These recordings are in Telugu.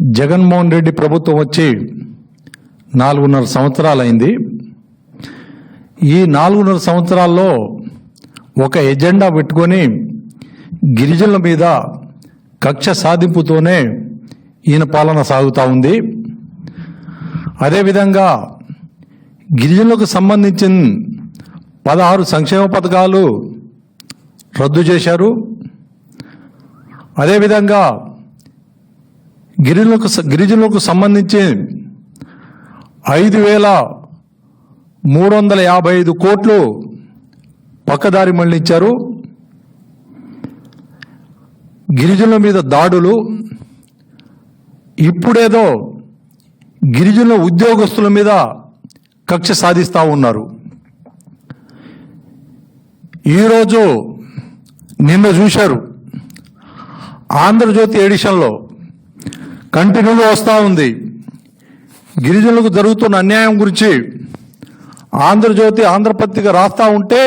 జగన్మోహన్ రెడ్డి ప్రభుత్వం వచ్చి నాలుగున్నర సంవత్సరాలైంది. ఈ నాలుగున్నర సంవత్సరాల్లో ఒక ఎజెండా పెట్టుకొని గిరిజనుల మీద కక్ష సాధింపుతోనే ఈయన పాలన సాగుతూ ఉంది. అదేవిధంగా గిరిజనులకు సంబంధించిన పదహారు సంక్షేమ పథకాలు రద్దు చేశారు. అదేవిధంగా గిరిజనులకు గిరిజనులకు సంబంధించి ఐదు వేల మూడు వందల యాభై ఐదు కోట్లు పక్కదారి మళ్ళించారు గిరిజనుల మీద దాడులు. ఇప్పుడేదో గిరిజనుల ఉద్యోగస్తుల మీద కక్ష సాధిస్తూ ఉన్నారు. ఈరోజు నిన్న చూశారు. ఆంధ్రజ్యోతి ఎడిషన్లో కంటిన్యూగా వస్తూ ఉంది. గిరిజనులకు జరుగుతున్న అన్యాయం గురించి ఆంధ్రజ్యోతి ఆంధ్రపత్రిక రాస్తా ఉంటే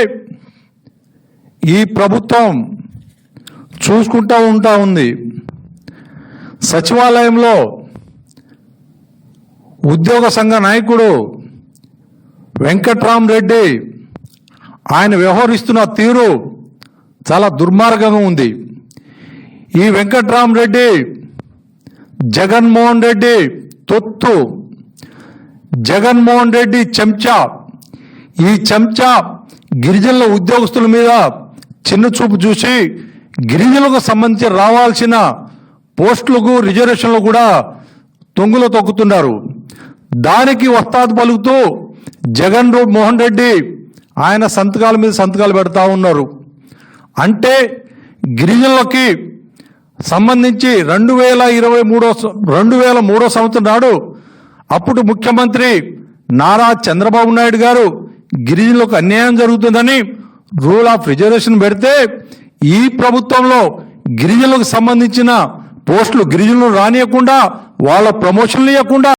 ఈ ప్రభుత్వం చూసుకుంటూ ఉంటా ఉంది. సచివాలయంలో ఉద్యోగ సంఘ నాయకుడు వెంకట్రామరెడ్డి ఆయన వ్యవహరిస్తున్న తీరు చాలా దుర్మార్గంగా ఉంది. ఈ వెంకట్రామరెడ్డి జగన్మోహన్ రెడ్డి తొత్తు జగన్మోహన్ రెడ్డి చెంచా. ఈ చెంచా గిరిజనుల ఉద్యోగస్తుల మీద చిన్న చూపు చూసి గిరిజనులకు సంబంధించి రావాల్సిన పోస్టులకు రిజర్వేషన్లు కూడా తొంగులో తొక్కుతున్నారు. దానికి వస్తాదు పలుకుతూ జగన్ మోహన్ రెడ్డి ఆయన సంతకాల మీద సంతకాలు పెడతా ఉన్నారు. అంటే గిరిజనులకి సంబంధించి రెండు వేల ఇరవై మూడో రెండు వేల మూడో సంవత్సరం నాడు అప్పుడు ముఖ్యమంత్రి నారా చంద్రబాబు నాయుడు గారు గిరిజనులకు అన్యాయం జరుగుతుందని రూల్ ఆఫ్ రిజర్వేషన్ పెడితే ఈ ప్రభుత్వంలో గిరిజనులకు సంబంధించిన పోస్టులు గిరిజనులు రానియకుండా వాళ్ళ ప్రమోషన్లు ఇవ్వకుండా